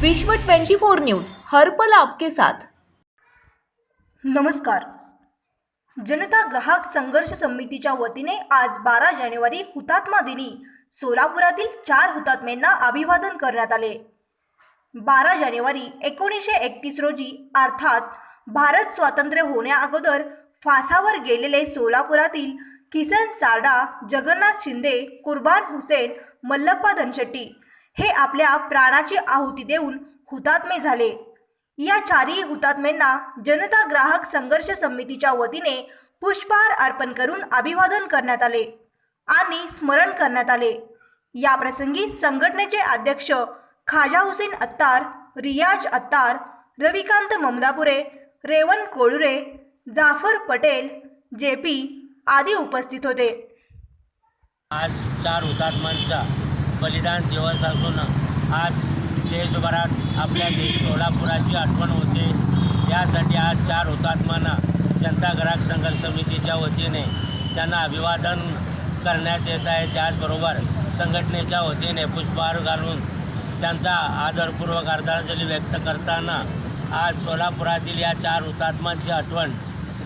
विश्व 24 न्यूज हर्पल आपके साथ. नमस्कार. जनता ग्राहक संघर्ष समितीच्या वतीने आज बारा जानेवारी हुतात्मा दिनी सोलापुरातील चार हुतात्म्यांना अभिवादन करण्यात आले. बारा जानेवारी एकोणीसशे एकतीस रोजी अर्थात भारत स्वातंत्र्य होण्या अगोदर फासावर गेलेले सोलापुरातील किसन सारडा जगन्नाथ शिंदे कुर्बान हुसेन मल्लप्पा धनशेट्टी हे आपल्या प्राणाची आहुती देऊन हुतात्मे झाले. या चारही हुतात्म्यांना जनता ग्राहक संघर्ष समितीच्या वतीने पुष्पहार अर्पण करून अभिवादन करण्यात आले आणि स्मरण करण्यात आले. या प्रसंगी संघटनेचे अध्यक्ष खाजा हुसेन अत्तार रियाज अत्तार रविकांत ममदापुरे रेवन कोळुरे जाफर पटेल जे पी आदी उपस्थित होते. आज चार हुतात्म्यांचा बलिदान दिवस असून आज देशभरात आपल्या देश सोलापुराची आठवण होते. यासाठी आज चार हुतात्म्यांना जनता ग्राहक संघर्ष समितीच्या वतीने त्यांना अभिवादन करण्यात येत आहे. त्याचबरोबर संघटनेच्या वतीने पुष्पहार घालून त्यांचा आदरपूर्वक आदरांजली व्यक्त करताना आज सोलापुरातील या चार हुतात्म्यांची आठवण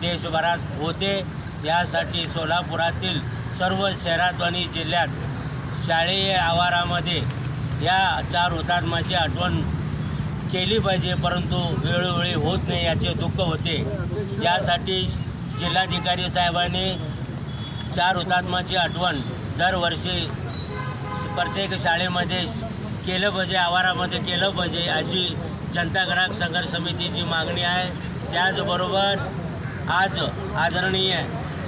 देशभरात होते. यासाठी सोलापुरातील सर्व शहरात आणि जिल्ह्यात शालेय आवारामध्ये या चार हुतात्म्याची आठवण केली पाहिजे परंतु वेळोवेळी होत नाही याचे दुःख होते. यासाठी जिल्हाधिकारी साहेबांनी चार हुतात्म्याची आठवण दरवर्षी प्रत्येक शाळेमध्ये केलं पाहिजे आवारामध्ये केलं पाहिजे अशी जनता ग्राहक संघर्ष समितीची मागणी आहे. त्याचबरोबर आज आदरणीय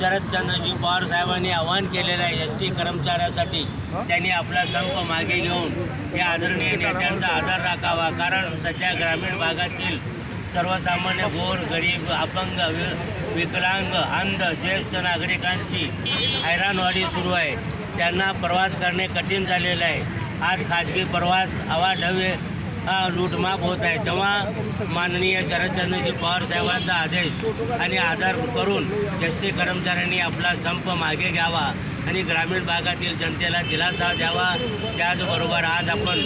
शरदचंद्रजी पवार साहेबांनी आवाहन केलेलं आहे एस टी कर्मचाऱ्यासाठी. त्यांनी आपला संप मागे घेऊन या आदरणीय नेत्यांचा आदर राखावा. कारण सध्या ग्रामीण भागातील सर्वसामान्य गोर गरीब अपंग वि- विकलांग अंध ज्येष्ठ नागरिकांची हैराणवाडी सुरू आहे. त्यांना प्रवास करणे कठीण झालेलं आहे. आज खाजगी प्रवास अवाढव्य हा लूटमाप होत आहे. तेव्हा माननीय शरदचंद्रजी पवार साहेबांचा आदेश आणि आदर करून एस टी कर्मचाऱ्यांनी आपला संप मागे घ्यावा आणि ग्रामीण भागातील जनतेला दिलासा द्यावा. त्याचबरोबर आज आपण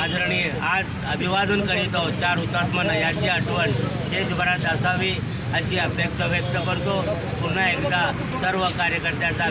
आदरणीय आज अभिवादन करीत आहोत. चार हुतात्म्यांना याची आठवण देशभरात असावी अशी अपेक्षा व्यक्त करतो. पुन्हा एकदा सर्व कार्यकर्त्यांचा